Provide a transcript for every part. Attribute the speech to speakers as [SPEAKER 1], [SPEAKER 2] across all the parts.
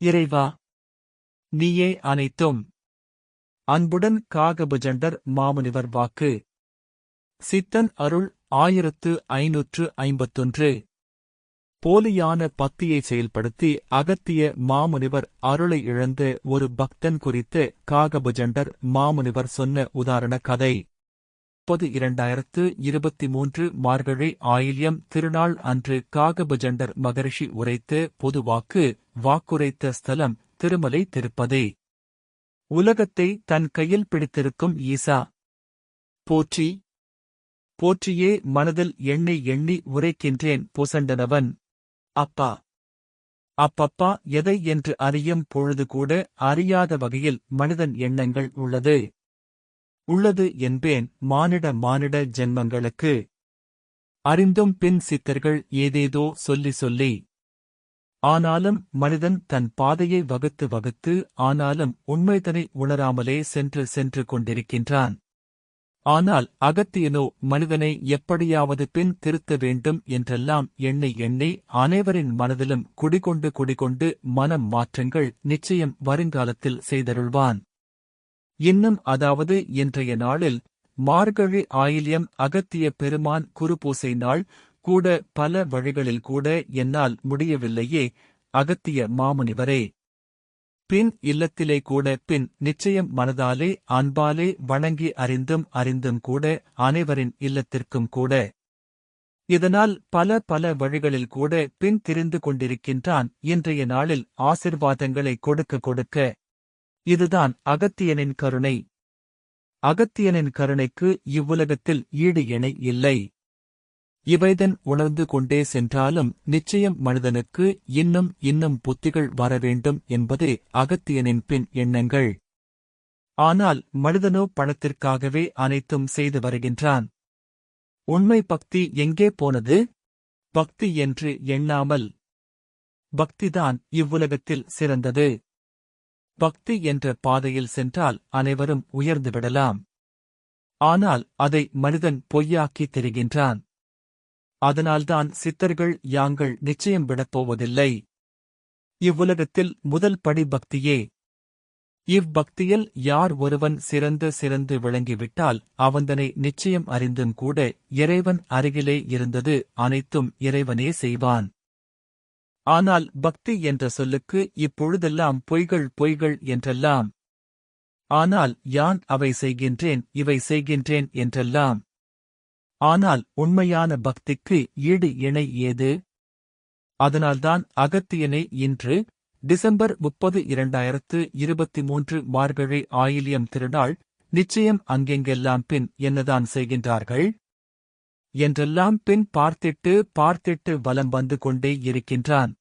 [SPEAKER 1] இறைவா நீயே அனைத்தும். அன்புடன் காகபுஜண்டர் மாமுனிவர் வாக்கு. சித்தன் அருள் ஆயிரத்து ஐநூற்று ஐம்பத்தொன்று. போலியான பக்தியை செயல்படுத்தி அகத்திய மாமுனிவர் அருளை இழந்த ஒரு பக்தன் குறித்து காகபுஜண்டர் மாமுனிவர் சொன்ன உதாரண கதை. முப்பது இரண்டாயிரத்து இருபத்தி மூன்று மார்கழி ஆயில்யம் திருநாள் அன்று காகபுஜண்டர் மகரிஷி உரைத்த பொதுவாக்கு வாக்குரைத்த ஸ்தலம் திருமலை திருப்பதே. உலகத்தை தன் கையில் பிடித்திருக்கும் ஈசா. போற்றி. போற்றியே மனதில் எண்ணி எண்ணி உரைக்கின்றேன் புசண்டனவன். அப்பா. அப்பப்பா எதை என்று அறியும் பொழுது கூட அறியாத வகையில் மனிதன் எண்ணங்கள் உள்ளது. உள்ளது என்பேன் மானிட மானிட ஜென்மங்களுக்கு. அறிந்தும் பின் சித்தர்கள் ஏதேதோ சொல்லி சொல்லி. ஆனாலும் மனிதன் தன் பாதையை வகுத்து வகுத்து ஆனாலும் உண்மைதனை உணராமலே சென்று சென்று கொண்டிருக்கின்றான். ஆனால் அகத்தியனோ மனிதனை எப்படியாவது பின் திருத்த வேண்டும் என்றெல்லாம் எண்ணி எண்ணி அனைவரின் மனதிலும் குடிகொண்டு குடிகொண்டு மனம் மாற்றங்கள் நிச்சயம் வருங்காலத்தில் செய்தருள்வான். இன்னும் அதாவது இன்றைய நாளில் மார்கழி ஆயில்யம் அகத்திய பெருமான் குருபூசை நாள் கூட பல வழிகளில் கூட என்னால் முடியவில்லையே அகத்திய மாமுனிவரே. பின் இல்லத்திலே கூட பின் நிச்சயம் மனதாலே அன்பாலே வணங்கி அறிந்தும் அறிந்தும் கூட அனைவரின் இல்லத்திற்கும் கூட. இதனால் பல பல வழிகளில் கூட பின் திரிந்து கொண்டிருக்கின்றான் இன்றைய நாளில் ஆசிர்வாதங்களை கொடுக்க கொடுக்க. இதுதான் அகத்தியனின் கருணை. அகத்தியனின் கருணைக்கு இவ்வுலகத்தில் ஈடு இணை இல்லை. இவைதன் உணர்ந்து கொண்டே சென்றாலும் நிச்சயம் மனிதனுக்கு இன்னும் இன்னும் புத்திகள் வரவேண்டும் என்பதே அகத்தியனின் பின் எண்ணங்கள். ஆனால் மனிதனோ பணத்திற்காகவே அனைத்தும் செய்து வருகின்றான். உண்மை பக்தி எங்கே போனது? பக்தி என்று எண்ணாமல். பக்திதான் இவ்வுலகத்தில் சிறந்தது. பக்தி என்ற பாதையில் சென்றால் அனைவரும் உயர்ந்துவிடலாம் ஆனால் அதை மனிதன் பொய்யாக்கி தெரிகின்றான். அதனால்தான் சித்தர்கள் யாங்கள் நிச்சயம் விடப்போவதில்லை இவ்வுலகத்தில் முதல் படி பக்தியே. இவ்வக்தியில் யார் ஒருவன் சிறந்து சிறந்து விளங்கிவிட்டால் அவந்தனை நிச்சயம் அறிந்தும் கூட இறைவன் அருகிலே இருந்தது அனைத்தும் இறைவனே செய்வான். ஆனால் பக்தி என்ற சொல்லுக்கு இப்பொழுதெல்லாம் பொய்கள் பொய்கள் என்றெல்லாம். ஆனால் யான் அவை செய்கின்றேன் இவை செய்கின்றேன் என்றெல்லாம். ஆனால் உண்மையான பக்திக்கு ஈடு இணை ஏது? அதனால்தான் அகத்தியனை இன்று டிசம்பர் முப்பது இரண்டாயிரத்து இருபத்தி மூன்று மார்கழி ஆயிலியம் திருநாள் நிச்சயம் அங்கெங்கெல்லாம் பின் என்னதான் செய்கின்றார்கள்? என்றெல்லாம் பின் பார்த்திட்டு பார்த்திட்டு வலம் வந்து கொண்டே இருக்கின்றான்.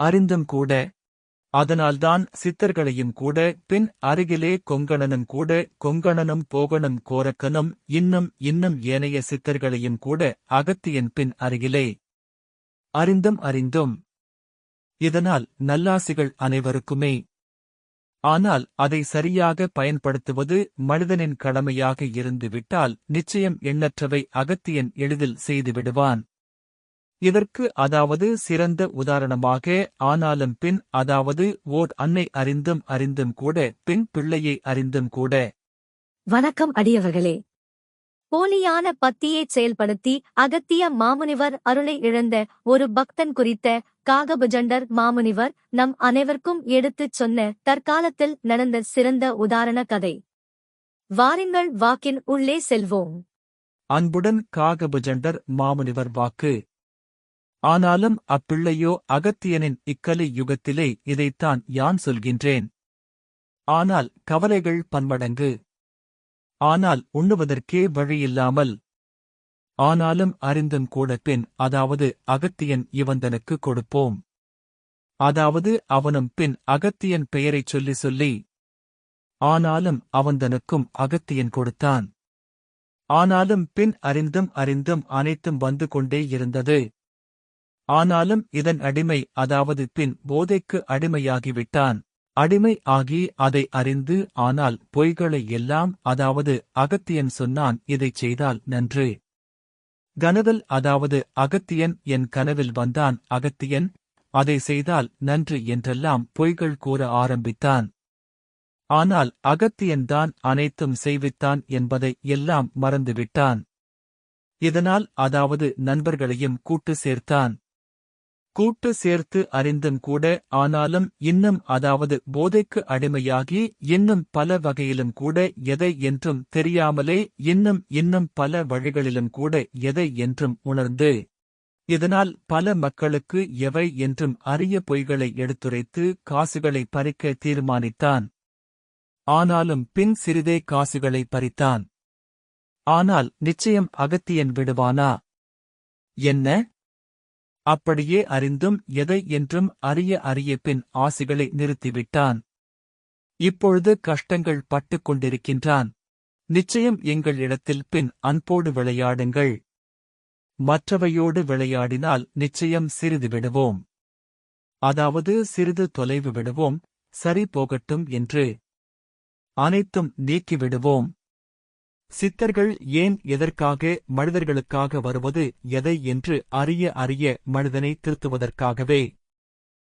[SPEAKER 1] அறிந்தும் கூட அதனால்தான் சித்தர்களையும் கூட பின் அருகிலே கொங்கணனும் கூட கொங்கணனும் போகணும் கோரக்கனும் இன்னும் இன்னும் ஏனைய சித்தர்களையும் கூட அகத்தியன் பின் அருகிலே. அறிந்தும் அறிந்தும். இதனால் நல்லாசிகள் அனைவருக்குமே. ஆனால் அதை சரியாக பயன்படுத்துவது மனிதனின் கடமையாக இருந்துவிட்டால் நிச்சயம் எண்ணற்றவை அகத்தியன் எளிதில் செய்துவிடுவான். இதற்கு அதாவது சிறந்த உதாரணமாக ஆனாலும் பின் அதாவது ஓர் அன்னை அறிந்தும் அறிந்தும் கூட பின் பிள்ளையை அறிந்தும் கூட.
[SPEAKER 2] வணக்கம் அடியவர்களே. போலியான பத்தியைச் செயல்படுத்தி அகத்திய மாமுனிவர் அருளை இழந்த ஒரு பக்தன் குறித்த காகபுஜண்டர் மாமுனிவர் நம் அனைவருக்கும் எடுத்துச் சொன்ன தற்காலத்தில் நடந்த சிறந்த உதாரண கதை. வாருங்கள் வாக்கின் உள்ளே செல்வோம்.
[SPEAKER 1] அன்புடன் காகபுஜண்டர் மாமுனிவர் வாக்கு. ஆனாலும் அப்பிள்ளையோ அகத்தியனின் இக்கலி யுகத்திலே இதைத்தான் யான் சொல்கின்றேன். ஆனால் கவலைகள் பன்மடங்கு. ஆனால் உண்ணுவதற்கே வழியில்லாமல். ஆனாலும் அறிந்தும் கூட பின் அதாவது அகத்தியன் இவந்தனுக்கு கொடுப்போம். அதாவது அவனும் பின் அகத்தியன் பெயரைச் சொல்லி சொல்லி. ஆனாலும் அவந்தனுக்கும் அகத்தியன் கொடுத்தான். ஆனாலும் பின் அறிந்தும் அறிந்தும் அனைத்தும் வந்து கொண்டே இருந்தது. ஆனாலும் இதன் அடிமை அதாவது பின் போதைக்கு அடிமையாகிவிட்டான். அடிமை ஆகி அதை அறிந்து ஆனால் பொய்களை எல்லாம் அதாவது அகத்தியன் சொன்னான் இதைச் செய்தால் நன்று. கனவில் அதாவது அகத்தியன் என் கனவில் வந்தான் அகத்தியன் அதை செய்தால் நன்று என்றெல்லாம் பொய்கள் கூற ஆரம்பித்தான். ஆனால் அகத்தியன்தான் அனைத்தும் செய்வித்தான் என்பதை எல்லாம் மறந்துவிட்டான். இதனால் அதாவது நண்பர்களையும் கூட்டு சேர்த்தான். கூட்டு சேர்த்து அறிந்தும் கூட ஆனாலும் இன்னும் அதாவது போதைக்கு அடிமையாகி இன்னும் பல வகையிலும் கூட எதை என்றும் தெரியாமலே இன்னும் இன்னும் பல வழிகளிலும் கூட எதை என்றும் உணர்ந்து இதனால் பல மக்களுக்கு எவை என்றும் அரிய பொய்களை எடுத்துரைத்து காசுகளை பறிக்க தீர்மானித்தான். ஆனாலும் பின் சிறிதே காசுகளை பறித்தான். ஆனால் நிச்சயம் அகத்தியன் விடுவானா? என்ன? அப்படியே அறிந்தும் எதை என்றும் அறிய அறிய பின் ஆசைகளை நிறுத்திவிட்டான். இப்பொழுது கஷ்டங்கள் பட்டுக் கொண்டிருக்கின்றான். நிச்சயம் எங்கள் இடத்தில் பின் அன்போடு விளையாடுங்கள். மற்றவையோடு விளையாடினால் நிச்சயம் சிறிது விடுவோம். அதாவது சிறிது தொலைவு விடுவோம் சரி போகட்டும் என்று. அனைத்தும் நீக்கிவிடுவோம். சித்தர்கள் ஏன் எதற்காக மனிதர்களுக்காக வருவது எதை என்று அறிய அறிய மனிதனை திருத்துவதற்காகவே?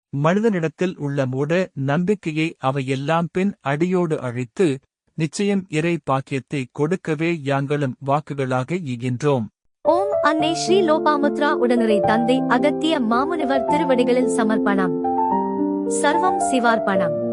[SPEAKER 1] மனிதனிடத்தில் உள்ள மூட நம்பிக்கையை அவையெல்லாம் பின் அடியோடு அழித்து நிச்சயம் இறை பாக்கியத்தை கொடுக்கவே யாங்களும் வாக்குகளாக ஈகின்றோம்.
[SPEAKER 2] ஓம் அன்னை ஸ்ரீ லோபாமுத்ரா உடனுரை தந்தை அகத்திய மாமுனிவர் திருவடிகளில் சமர்ப்பணம். சர்வம் சிவார்ப்பணம்.